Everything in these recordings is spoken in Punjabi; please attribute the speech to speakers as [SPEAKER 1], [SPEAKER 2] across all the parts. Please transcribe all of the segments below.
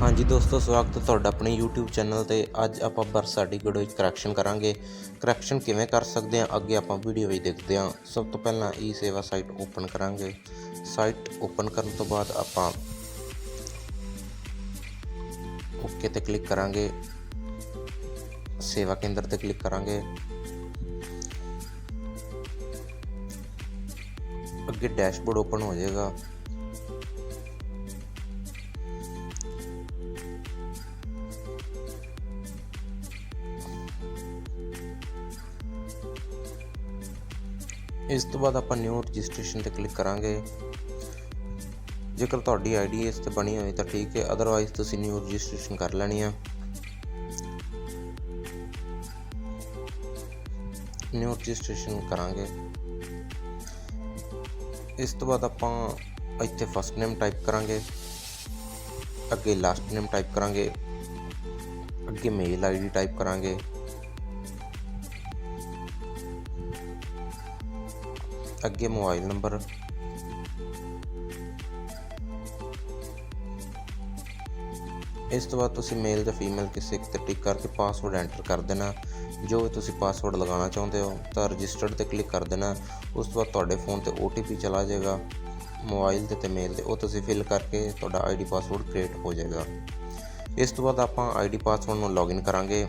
[SPEAKER 1] ਹਾਂਜੀ ਦੋਸਤੋ, ਸਵਾਗਤ ਹੈ ਤੁਹਾਡਾ ਆਪਣੇ YouTube ਚੈਨਲ ਤੇ। ਅੱਜ ਆਪਾਂ ਬਰਥ ਸਰਟੀਫਿਕੇਟ ਵਿੱਚ ਕਰੈਕਸ਼ਨ ਕਰਾਂਗੇ। ਕਰੈਕਸ਼ਨ ਕਿਵੇਂ ਕਰ ਸਕਦੇ ਹਾਂ? ਅੱਗੇ ਆਪਾਂ ਵੀਡੀਓ ਵਿੱਚ ਦੇਖਦੇ ਹਾਂ। ਸਭ ਤੋਂ ਪਹਿਲਾਂ ਈ ਸੇਵਾ ਸਾਈਟ ਓਪਨ ਕਰਾਂਗੇ। ਸਾਈਟ ਓਪਨ ਕਰਨ ਤੋਂ ਬਾਅਦ ਆਪਾਂ ਓਕੇ ਤੇ ਕਲਿੱਕ ਕਰਾਂਗੇ। ਸੇਵਾ ਕੇਂਦਰ ਤੇ ਕਲਿੱਕ ਕਰਾਂਗੇ। ਅੱਗੇ ਡੈਸ਼ਬੋਰਡ ਓਪਨ ਹੋ ਜਾਏਗਾ ਇਸ ਤੋਂ ਬਾਅਦ ਆਪਾਂ ਨਿਊ ਰਜਿਸਟ੍ਰੇਸ਼ਨ ਤੇ ਕਲਿੱਕ ਕਰਾਂਗੇ ਜੇਕਰ ਤੁਹਾਡੀ ਆਈਡੀ ਇਸ ਤੇ ਬਣੀ ਹੋਈ ਤਾਂ ਠੀਕ ਹੈ ਅਦਰਵਾਈਜ਼ ਤੁਸੀਂ ਨਿਊ ਰਜਿਸਟ੍ਰੇਸ਼ਨ ਕਰ ਲੈਣੀ ਆ ਨਿਊ ਰਜਿਸਟ੍ਰੇਸ਼ਨ ਕਰਾਂਗੇ ਇਸ ਤੋਂ ਬਾਅਦ ਆਪਾਂ ਇੱਥੇ ਫਸਟ ਨੇਮ ਟਾਈਪ ਕਰਾਂਗੇ, ਅੱਗੇ ਲਾਸਟ ਨੇਮ ਟਾਈਪ ਕਰਾਂਗੇ, ਅੱਗੇ ਮੇਲ ਆਈਡੀ ਟਾਈਪ ਕਰਾਂਗੇ। ਅੱਗੇ ਮੋਬਾਈਲ ਨੰਬਰ ਇਸ ਤੋਂ ਬਾਅਦ ਤੁਸੀਂ ਮੇਲ ਜਾਂ ਫੀਮੇਲ ਕਿਸੇ ਇੱਕ ਤੇ ਟਿਕ ਕਰਕੇ ਪਾਸਵਰਡ ਐਂਟਰ ਕਰ ਦੇਣਾ। ਜੋ ਤੁਸੀਂ ਪਾਸਵਰਡ ਲਗਾਉਣਾ ਚਾਹੁੰਦੇ ਹੋ ਤਾਂ ਰਜਿਸਟਰਡ ਤੇ ਕਲਿੱਕ ਕਰ ਦੇਣਾ। ਉਸ ਤੋਂ ਬਾਅਦ ਤੁਹਾਡੇ ਫੋਨ ਤੇ OTP ਚਲਾ ਜਾਏਗਾ। ਮੋਬਾਈਲ ਤੇ ਤੇ ਮੇਲ ਤੇ ਉਹ ਤੁਸੀਂ ਫਿਲ ਕਰਕੇ ਤੁਹਾਡਾ ਆਈਡੀ ਪਾਸਵਰਡ ਕ੍ਰੀਏਟ ਹੋ ਜਾਏਗਾ। ਇਸ ਤੋਂ ਬਾਅਦ ਆਪਾਂ ਆਈਡੀ ਪਾਸਵਰਡ ਨੂੰ ਲੌਗਇਨ ਕਰਾਂਗੇ।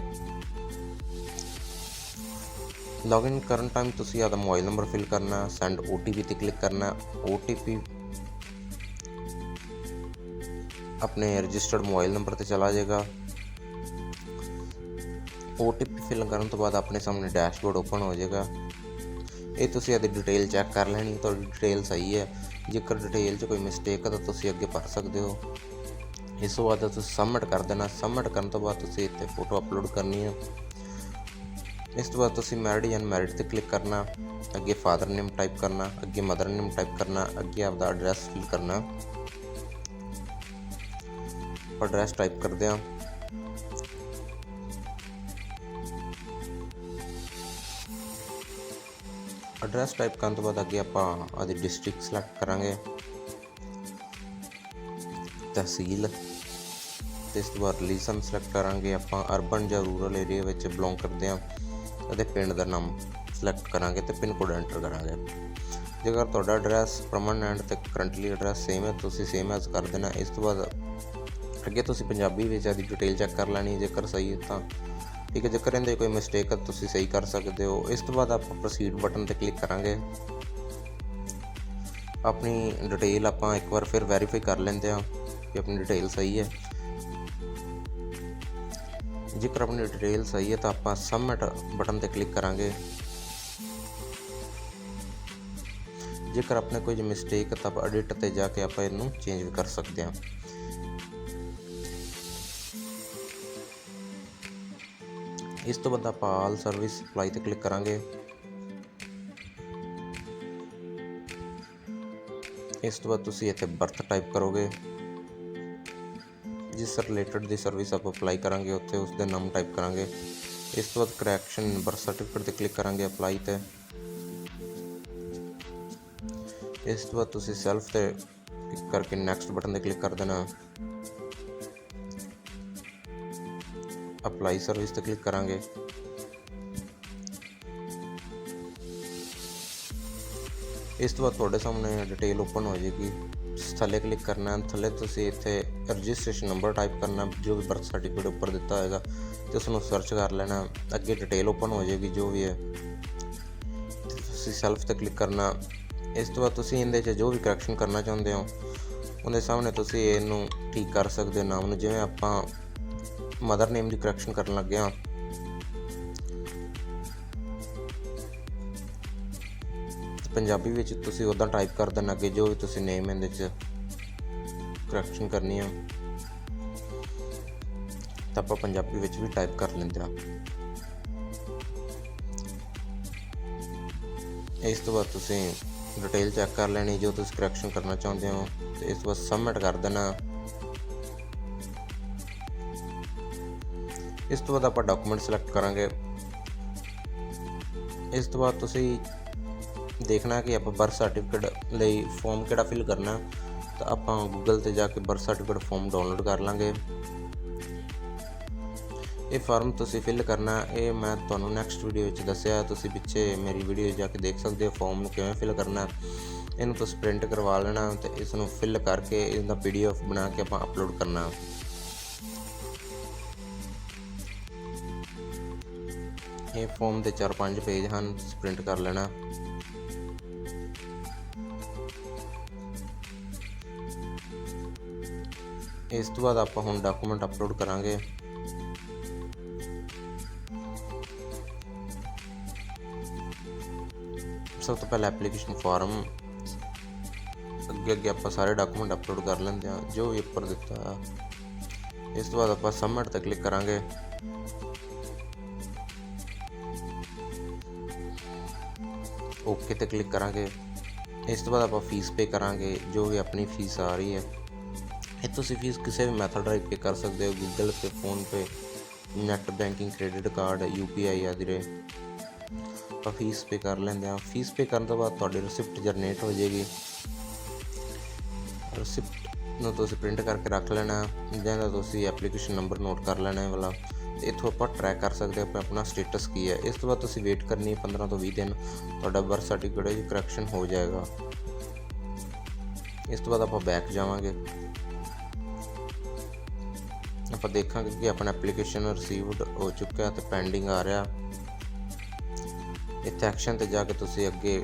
[SPEAKER 1] ਲੌਗਇਨ ਕਰਨ ਟਾਈਮ ਤੁਸੀਂ ਆਪਦਾ ਮੋਬਾਈਲ ਨੰਬਰ ਫਿਲ ਕਰਨਾ ਸੈਂਡ OTP ਤੇ ਕਲਿੱਕ ਕਰਨਾ। OTP ਆਪਣੇ ਰਜਿਸਟਰਡ ਮੋਬਾਈਲ ਨੰਬਰ ਤੇ ਚਲਾ ਜਾਏਗਾ। OTP ਫਿਲ ਕਰਨ ਤੋਂ ਬਾਅਦ ਆਪਣੇ ਸਾਹਮਣੇ ਡੈਸ਼ਬੋਰਡ ਓਪਨ ਹੋ ਜਾਏਗਾ। ਇਹ ਤੁਸੀਂ ਇਹਦੀ ਡਿਟੇਲ ਚੈੱਕ ਕਰ ਲੈਣੀ, ਤੁਹਾਡੀ ਡਿਟੇਲ ਸਹੀ ਹੈ। ਜੇਕਰ ਡਿਟੇਲ 'ਚ ਕੋਈ ਮਿਸਟੇਕ ਹੈ ਤਾਂ ਤੁਸੀਂ ਅੱਗੇ ਭਰ ਸਕਦੇ ਹੋ। ਇਸ ਤੋਂ ਬਾਅਦ ਤੁਸੀਂ ਸਬਮਿਟ ਕਰ ਦੇਣਾ। ਸਬਮਿਟ ਕਰਨ ਤੋਂ ਬਾਅਦ ਤੁਸੀਂ ਇੱਥੇ ਫੋਟੋ ਅਪਲੋਡ ਕਰਨੀ ਹੈ। ਇਸ ਤੋਂ ਬਾਅਦ ਤੁਸੀਂ ਮੈਰਿਡ ਜਾਂ ਮੈਰਿਡ ਤੇ ਕਲਿੱਕ ਕਰਨਾ। ਅੱਗੇ ਫਾਦਰ ਨੇਮ ਟਾਈਪ ਕਰਨਾ, ਅੱਗੇ ਮਦਰ ਨੇਮ ਟਾਈਪ ਕਰਨਾ, ਅੱਗੇ ਆਪਦਾ ਐਡਰੈਸ ਫਿਲ ਕਰਨਾ। ਐਡਰੈਸ ਟਾਈਪ ਕਰਦੇ ਹਾਂ। ਐਡਰੈਸ ਟਾਈਪ ਕਰਨ ਤੋਂ ਬਾਅਦ ਅੱਗੇ ਆਪਾਂ ਆਦੀ ਡਿਸਟ੍ਰਿਕਟ ਸਿਲੈਕਟ ਕਰਾਂਗੇ। ਤਹਿਸੀਲ। ਤੇ ਇਸ ਤੋਂ ਬਾਅਦ ਰਿਲੀਜਨ ਸਿਲੈਕਟ ਕਰਾਂਗੇ। ਆਪਾਂ ਅਰਬਨ ਜਾਂ ਰੂਰਲ ਏਰੀਆ ਵਿੱਚ ਬਿਲੋਂਗ ਕਰਦੇ ਹਾਂ। ਅਤੇ ਪਿੰਡ ਦਾ ਨਾਮ ਸਿਲੈਕਟ ਕਰਾਂਗੇ ਤੇ ਪਿੰਨ ਕੋਡ ਐਂਟਰ ਕਰਾਂਗੇ। ਜੇਕਰ ਤੁਹਾਡਾ ਐਡਰੈਸ ਪਰਮਨੈਂਟ ਤੇ ਕਰੰਟਲੀ ਐਡਰੈਸ ਸੇਮ ਹੈ, ਤੁਸੀਂ ਸੇਮ ਐਸ ਕਰ ਦੇਣਾ। ਇਸ ਤੋਂ ਬਾਅਦ ਅੱਗੇ ਤੁਸੀਂ ਪੰਜਾਬੀ ਵਿੱਚ ਆਦੀ ਡਿਟੇਲ ਚੈੱਕ ਕਰ ਲੈਣੀ, ਜੇਕਰ ਸਹੀ ਹੈ ਤਾਂ। ਠੀਕ ਹੈ, ਜੇਕਰ ਇਹਦੇ ਕੋਈ ਮਿਸਟੇਕ ਹੈ, ਤੁਸੀਂ ਸਹੀ ਕਰ ਸਕਦੇ ਹੋ। ਇਸ ਤੋਂ ਬਾਅਦ ਆਪਾਂ ਪ੍ਰੋਸੀਡ ਬਟਨ ਤੇ ਕਲਿੱਕ ਕਰਾਂਗੇ। ਆਪਣੀ ਡਿਟੇਲ ਆਪਾਂ ਇੱਕ ਵਾਰ ਫਿਰ ਵੈਰੀਫਾਈ ਕਰ ਲੈਂਦੇ ਹਾਂ ਕਿ ਆਪਣੀ ਡਿਟੇਲ ਸਹੀ ਹੈ। ਜੇਕਰ ਆਪਣੀ ਡਿਟੇਲ ਸਹੀ ਹੈ ਤਾਂ ਆਪਾਂ ਸਬਮਿਟ ਬਟਨ ਤੇ ਕਲਿੱਕ ਕਰਾਂਗੇ। ਜੇਕਰ ਆਪਣੇ ਕੋਈ ਮਿਸਟੇਕ ਹੈ ਤਾਂ ਆਪਾਂ ਐਡਿਟ ਤੇ ਜਾ ਕੇ ਆਪਾਂ ਇਹਨੂੰ ਚੇਂਜ ਵੀ ਕਰ ਸਕਦੇ ਹਾਂ। ਇਸ ਤੋਂ ਬਾਅਦ ਆਪਾਂ ਆਲ ਸਰਵਿਸ ਅਪਲਾਈ ਤੇ ਕਲਿੱਕ ਕਰਾਂਗੇ। ਇਸ ਤੋਂ ਬਾਅਦ ਤੁਸੀਂ ਇੱਥੇ ਬਰਥ ਟਾਈਪ ਕਰੋਗੇ। ਜਿਸ ਰਿਲੇਟਡ ਦੀ ਸਰਵਿਸ ਆਪਾਂ ਅਪਲਾਈ ਕਰਾਂਗੇ, ਉੱਥੇ ਉਸ ਦਾ ਨਾਮ ਟਾਈਪ ਕਰਾਂਗੇ। ਇਸ ਤੋਂ ਬਾਅਦ ਕਰੈਕਸ਼ਨ ਬਰਥ ਸਰਟੀਫਿਕੇਟ ਤੇ ਕਲਿੱਕ ਕਰਾਂਗੇ ਅਪਲਾਈ ਤੇ। ਇਸ ਤੋਂ ਬਾਅਦ ਤੁਸੀਂ ਸੈਲਫ ਤੇ ਕਲਿੱਕ ਕਰਕੇ ਨੈਕਸਟ ਬਟਨ ਤੇ ਕਲਿੱਕ ਕਰ ਦੇਣਾ। ਅਪਲਾਈ ਸਰਵਿਸ ਤੇ ਕਲਿੱਕ ਕਰਾਂਗੇ। ਇਸ ਤੋਂ ਬਾਅਦ ਤੁਹਾਡੇ ਸਾਹਮਣੇ ਡਿਟੇਲ ਓਪਨ ਹੋ ਜਾਏਗੀ। ਥੱਲੇ ਕਲਿੱਕ ਕਰਨਾ ਹੈ। ਥੱਲੇ ਤੁਸੀਂ ਇੱਥੇ ਰਜਿਸਟ੍ਰੇਸ਼ਨ ਨੰਬਰ ਟਾਈਪ ਕਰਨਾ, ਜੋ ਵੀ ਬਰਥ ਸਰਟੀਫਿਕੇਟ ਉੱਪਰ ਦਿੱਤਾ ਹੋਏਗਾ, ਤੇ ਉਸ ਨੂੰ ਸਰਚ ਕਰ ਲੈਣਾ ਅੱਗੇ ਡਿਟੇਲ ਓਪਨ ਹੋ ਜਾਏਗੀ, ਜੋ ਵੀ ਹੈ। ਤੁਸੀਂ ਸੈਲਫ ਤੇ ਕਲਿੱਕ ਕਰਨਾ ਇਸ ਤੋਂ ਬਾਅਦ ਤੁਸੀਂ ਇਹਦੇ 'ਚ ਜੋ ਵੀ ਕਰੈਕਸ਼ਨ ਕਰਨਾ ਚਾਹੁੰਦੇ ਹੋ, ਉਹਦੇ ਸਾਹਮਣੇ ਤੁਸੀਂ ਇਹਨੂੰ ਠੀਕ ਕਰ ਸਕਦੇ ਹੋ। ਨਾਮ ਨੂੰ ਜਿਵੇਂ ਆਪਾਂ ਮਦਰ ਨੇਮ ਦੀ ਕਰੈਕਸ਼ਨ ਕਰਨ ਲੱਗੇ ਹਾਂ ਪੰਜਾਬੀ ਵਿੱਚ ਤੁਸੀਂ ਉਦਾਂ ਟਾਈਪ ਕਰ ਦੇਣਾ ਕਿ ਜੋ ਵੀ ਤੁਸੀਂ ਨੇਮ ਇਹਦੇ ਚ ਕਰੈਕਸ਼ਨ ਕਰਨੀ ਆ, ਤਾਂ ਆਪਾਂ ਪੰਜਾਬੀ ਵਿੱਚ ਵੀ ਟਾਈਪ ਕਰ ਲੈਂਦੇ ਆ। ਇਸ ਤੋਂ ਬਾਅਦ ਤੁਸੀਂ ਡਿਟੇਲ ਚੈੱਕ ਕਰ ਲੈਣੀ, ਜੋ ਤੁਸੀਂ ਕਰੈਕਸ਼ਨ ਕਰਨਾ ਚਾਹੁੰਦੇ ਹੋ, ਤੇ ਇਸ ਤੋਂ ਬਾਅਦ ਸਬਮਿਟ ਕਰ ਦੇਣਾ। ਇਸ ਤੋਂ ਬਾਅਦ ਆਪਾਂ ਡਾਕੂਮੈਂਟ ਸਿਲੈਕਟ ਕਰਾਂਗੇ। ਇਸ ਤੋਂ ਬਾਅਦ ਤੁਸੀਂ ਦੇਖਣਾ ਕਿ ਆਪਾਂ ਬਰਥ ਸਰਟੀਫਿਕੇਟ ਲਈ ਫਾਰਮ ਕਿਹੜਾ ਫਿਲ ਕਰਨਾ ਤਾਂ ਆਪਾਂ ਗੂਗਲ ਤੇ ਜਾ ਕੇ ਬਰਥ ਸਰਟੀਫਿਕੇਟ ਫਾਰਮ ਡਾਊਨਲੋਡ ਕਰ ਲਾਂਗੇ। ਇਹ ਫਾਰਮ ਤੁਸੀਂ ਫਿਲ ਕਰਨਾ ਇਹ ਮੈਂ ਤੁਹਾਨੂੰ ਨੈਕਸਟ ਵੀਡੀਓ ਵਿੱਚ ਦੱਸਿਆ। ਤੁਸੀਂ ਪਿੱਛੇ ਮੇਰੀ ਵੀਡੀਓ ਜਾ ਕੇ ਦੇਖ ਸਕਦੇ ਹੋ ਫਾਰਮ ਨੂੰ ਕਿਵੇਂ ਫਿਲ ਕਰਨਾ ਇਹਨੂੰ ਤੁਸੀਂ ਪ੍ਰਿੰਟ ਕਰਵਾ ਲੈਣਾ ਤੇ ਇਸ ਨੂੰ ਫਿਲ ਕਰਕੇ ਇਹਦਾ ਪੀਡੀਐਫ ਬਣਾ ਕੇ ਆਪਾਂ ਅਪਲੋਡ ਕਰਨਾ ਇਹ ਫਾਰਮ ਦੇ 4-5 ਪੇਜ ਹਨ ਤੁਸੀਂ ਪ੍ਰਿੰਟ ਕਰ ਲੈਣਾ ਇਸ ਤੋਂ ਬਾਅਦ ਆਪਾਂ ਹੁਣ ਡਾਕੂਮੈਂਟ ਅਪਲੋਡ ਕਰਾਂਗੇ ਸਭ ਤੋਂ ਪਹਿਲਾਂ ਐਪਲੀਕੇਸ਼ਨ ਫਾਰਮ ਅੱਗੇ ਅੱਗੇ ਆਪਾਂ ਸਾਰੇ ਡਾਕੂਮੈਂਟ ਅਪਲੋਡ ਕਰ ਲੈਂਦੇ ਹਾਂ ਜੋ ਵੀ ਉੱਪਰ ਦਿੱਤਾ ਇਸ ਤੋਂ ਬਾਅਦ ਆਪਾਂ ਸਬਮਿਟ ਤੇ ਕਲਿੱਕ ਕਰਾਂਗੇ ਓਕੇ ਤੇ ਕਲਿੱਕ ਕਰਾਂਗੇ। ਇਸ ਤੋਂ ਬਾਅਦ ਆਪਾਂ ਫੀਸ ਪੇ ਕਰਾਂਗੇ, ਜੋ ਵੀ ਆਪਣੀ ਫੀਸ ਆ ਰਹੀ ਹੈ। ਇਹ ਤੁਸੀਂ ਫੀਸ ਕਿਸੇ ਵੀ ਮੈਥਡ ਰਾਹੀਂ ਪੇ ਕਰ ਸਕਦੇ ਹੋ Google Pay PhonePe net banking credit card UPI ਆਦਿ ਰੇ ਆਪਾਂ ਫੀਸ ਪੇ ਕਰ ਲੈਂਦੇ ਹਾਂ। ਫੀਸ ਪੇ ਕਰਨ ਤੋਂ ਬਾਅਦ ਤੁਹਾਡੀ ਰਿਸਿਪਟ ਜਨਰੇਟ ਹੋ ਜਾਏਗੀ। ਰਿਸਿਪਟ ਨੂੰ ਤੁਸੀਂ ਪ੍ਰਿੰਟ ਕਰਕੇ ਰੱਖ ਲੈਣਾ। ਜਿਹਦਾ ਤੁਸੀਂ ਐਪਲੀਕੇਸ਼ਨ ਨੰਬਰ ਨੋਟ ਕਰ ਲੈਣਾ ਇਹ ਵਾਲਾ। ਇੱਥੋਂ ਆਪਾਂ ਟਰੈਕ ਕਰ ਸਕਦੇ ਆਪਾਂ ਆਪਣਾ- ਸਟੇਟਸ ਕੀ ਹੈ। ਇਸ ਤੋਂ ਬਾਅਦ ਤੁਸੀਂ ਵੇਟ ਕਰਨੀ ਹੈ 15 ਤੋਂ 20 ਦਿਨ, ਤੁਹਾਡਾ ਬਰਥ ਸਰਟੀਫਿਕੇਟ ਜੀ ਕਰੈਕਸ਼ਨ ਹੋ ਜਾਏਗਾ। ਇਸ ਤੋਂ ਬਾਅਦ ਆਪਾਂ ਬੈਕ ਜਾਵਾਂਗੇ। ਆਪਾਂ ਦੇਖਾਂਗੇ ਕਿ ਆਪਣਾ ਐਪਲੀਕੇਸ਼ਨ ਰਿਸੀਵਡ ਹੋ ਚੁੱਕਾ ਤੇ ਪੈਂਡਿੰਗ ਆ ਰਿਹਾ। ਇੱਥੇ ਐਕਸ਼ਨ ਤੇ ਜਾ ਕੇ ਤੁਸੀਂ ਅੱਗੇ